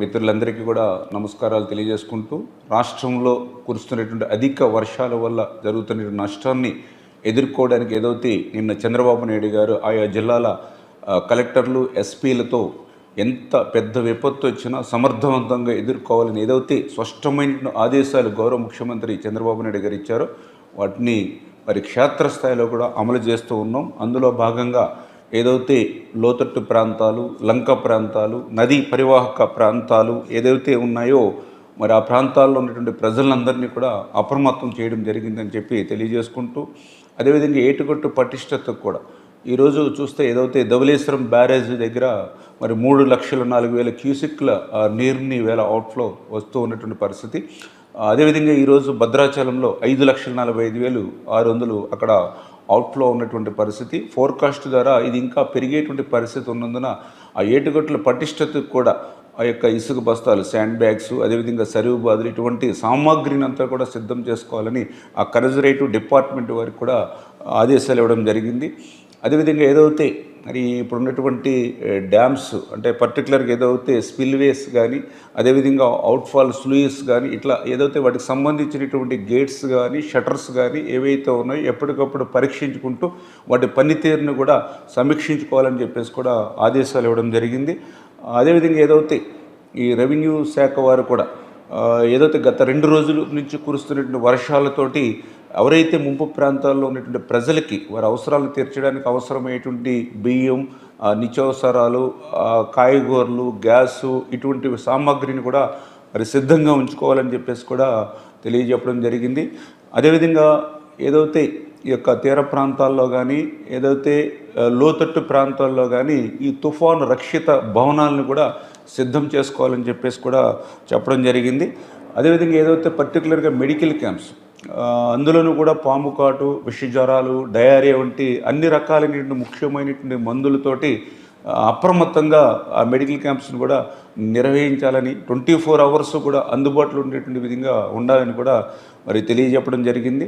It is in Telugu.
మిత్రులందరికీ కూడా నమస్కారాలు తెలియజేసుకుంటూ రాష్ట్రంలో కురుస్తున్నటువంటి అధిక వర్షాల వల్ల జరుగుతున్న నష్టాన్ని ఎదుర్కోవడానికి ఏదైతే నిన్న చంద్రబాబు నాయుడు గారు ఆయా జిల్లాల కలెక్టర్లు ఎస్పీలతో ఎంత పెద్ద విపత్తు వచ్చినా సమర్థవంతంగా ఎదుర్కోవాలని ఏదైతే స్పష్టమైన ఆదేశాలు గౌరవ ముఖ్యమంత్రి చంద్రబాబు నాయుడు గారు ఇచ్చారో వాటిని మరి క్షేత్రస్థాయిలో కూడా అమలు చేస్తూ ఉన్నాం. అందులో భాగంగా ఏదైతే లోతట్టు ప్రాంతాలు లంక ప్రాంతాలు నదీ పరివాహక ప్రాంతాలు ఏదైతే ఉన్నాయో మరి ఆ ప్రాంతాల్లో ఉన్నటువంటి ప్రజలందరినీ కూడా అప్రమత్తం చేయడం జరిగిందని చెప్పి తెలియజేసుకుంటూ అదేవిధంగా ఏటుగట్టు పటిష్టతకు కూడా. ఈరోజు చూస్తే ఏదైతే ధవలేశ్వరం బ్యారేజ్ దగ్గర మరి మూడు లక్షల నాలుగు వేల క్యూసిక్ల నీరుని వేల అవుట్ఫ్లో వస్తూ ఉన్నటువంటి పరిస్థితి. అదేవిధంగా ఈరోజు భద్రాచలంలో ఐదు లక్షల నలభై ఐదు వేలు ఆరు వందలు అక్కడ అవుట్ఫ్లో ఉన్నటువంటి పరిస్థితి. ఫోర్కాస్ట్ ద్వారా ఇది ఇంకా పెరిగేటువంటి పరిస్థితి ఉన్నందున ఆ ఏటుగట్ల పటిష్టతకు కూడా ఆ యొక్క ఇసుక బస్తాలు శాండ్ బ్యాగ్స్ అదేవిధంగా సరువు బాదులు ఇటువంటి సామాగ్రిని అంతా కూడా సిద్ధం చేసుకోవాలని ఆ కన్జర్వేటివ్ డిపార్ట్మెంట్ వారికి కూడా ఆదేశాలు ఇవ్వడం జరిగింది. అదేవిధంగా ఏదైతే మరి ఇప్పుడు ఉన్నటువంటి డ్యామ్స్ అంటే పర్టికులర్గా ఏదైతే స్పిల్వేస్ కానీ అదేవిధంగా అవుట్ఫాల్ స్లూయిస్ కానీ ఇట్లా ఏదైతే వాటికి సంబంధించినటువంటి గేట్స్ కానీ షటర్స్ కానీ ఏవైతే ఉన్నాయో ఎప్పటికప్పుడు పరీక్షించుకుంటూ వాటి పనితీరును కూడా సమీక్షించుకోవాలని చెప్పేసి కూడా ఆదేశాలు ఇవ్వడం జరిగింది. అదేవిధంగా ఏదైతే ఈ రెవెన్యూ శాఖ వారు కూడా ఏదైతే గత రెండు రోజుల నుంచి కురుస్తున్నటువంటి వర్షాలతోటి ఎవరైతే ముంపు ప్రాంతాల్లో ఉన్నటువంటి ప్రజలకి వారి అవసరాలు తీర్చడానికి అవసరమైనటువంటి బియ్యం నిత్యావసరాలు కాయగూరలు గ్యాసు ఇటువంటి సామాగ్రిని కూడా మరి సిద్ధంగా ఉంచుకోవాలని చెప్పేసి కూడా తెలియజెప్పడం జరిగింది. అదేవిధంగా ఏదైతే ఈ యొక్క తీర ప్రాంతాల్లో కానీ ఏదైతే లోతట్టు ప్రాంతాల్లో కానీ ఈ తుఫాను రక్షిత భవనాలను కూడా సిద్ధం చేసుకోవాలని చెప్పేసి కూడా చెప్పడం జరిగింది. అదేవిధంగా ఏదైతే పర్టికులర్గా మెడికల్ క్యాంప్స్ అందులోనూ కూడా పాము కాటు విష జ్వరాలు డయారియా వంటి అన్ని రకాలైనటువంటి ముఖ్యమైనటువంటి మందులతోటి అప్రమత్తంగా ఆ మెడికల్ క్యాంప్స్ని కూడా నిర్వహించాలని ట్వంటీ ఫోర్ అవర్స్ కూడా అందుబాటులో ఉండేటువంటి విధంగా ఉండాలని కూడా మరి తెలియజెప్పడం జరిగింది.